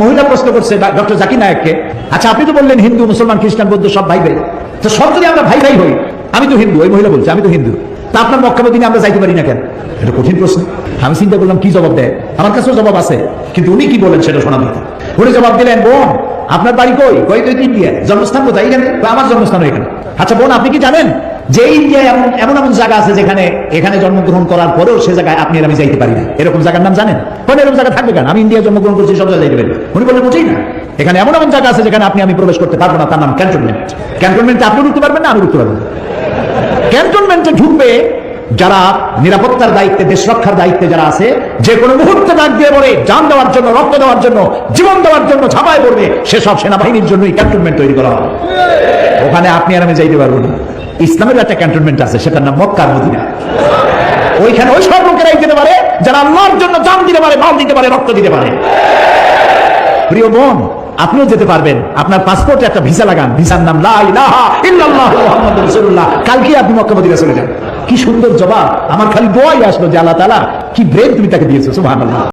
মহিলা প্রশ্ন করছে ডক্টর জাকির নায়ককে আচ্ছা আপনি তো বললেন হিন্দু, মুসলমান, খ্রিস্টান, বৌদ্ধ সব ভাই ভাই তো সব যদি আমরা ভাই ভাই হই, আমি তো হিন্দু ওই মহিলা বলছে, আমি তো হিন্দু। তা আপনার মক্কাবে দিনে আমরা যাইতে পারি না কেন? এটা কঠিন প্রশ্ন। আমি চিন্তা করলাম, কি জবাব দেয়? আমার কাছেও জবাব আছে, কিন্তু উনি কি বলেন সেটা শোনা দরকার। উনি জবাব দিলেন, বোন, আপনার বাড়ি কই? কই তো ইন্ডিয়া জন্মস্থান কোথায় এখানে? আমার জন্মস্থান এখানে? আচ্ছা বোন, আপনি কি জানেন? যে ইন্ডিয়ায় এমন এমন এমন জায়গা আছে যেখানে, এখানে জন্মগ্রহণ করার পরেও সে জায়গায় আপনি আমি যাইতে পারি না। এরকম জায়গার নাম জানেন? কোন এরকম জায়গা থাকবে কেন? আমি ইন্ডিয়ায় জন্মগ্রহণ করছি, সব জায়গায় যাইতে পারি উনি বললেন, বুঝি না। এখানে এমন এমন জায়গা আছে যেখানে আপনি, আমি প্রবেশ করতে পারব না। তার নাম ক্যান্টনমেন্ট ক্যান্টনমেন্টে আপনি ঢুকতে পারবেন না, আমি ঢুকতে পারব ক্যান্টনমেন্টে ঢুকবে যারা নিরাপত্তার দায়িত্বে, দেশ রক্ষার দায়িত্বে যারা আছে, যে কোনো মুহূর্তে ডাক দিয়ে পড়ে যান দেওয়ার জন্য, রক্ত দেওয়ার জন্য, জীবন দেওয়ার জন্য ঝাঁপায় পড়বে, সেসব সেনাবাহিনীর জন্যই ক্যান্টনমেন্ট তৈরি করা হবে। ওখানে আপনি আর আমি যাইতে পারব না। ইসলামের একটা ক্যান্টনমেন্ট আছে, সেটার নাম মক্কার মদিনা। ওইখানে ওই সব লোকেরাই যেতে পারে, যারা আল্লাহর জন্য জান দিতে পারে, মাল দিতে পারে, রক্ত দিতে পারে। প্রিয় বোন, আপনিও যেতে পারবেন। আপনার পাসপোর্টে একটা ভিসা লাগান। ভিসার নাম লা ইলাহা ইল্লাল্লাহ কালকে আপনি মক্কা মদিনা চলে যান। কি সুন্দর জবাব। আমার খালি দোয়াই আসলো যে আল্লাহ তাআলা, কি ব্রেন তুমি তাকে দিয়েছ, সুবহানাল্লাহ।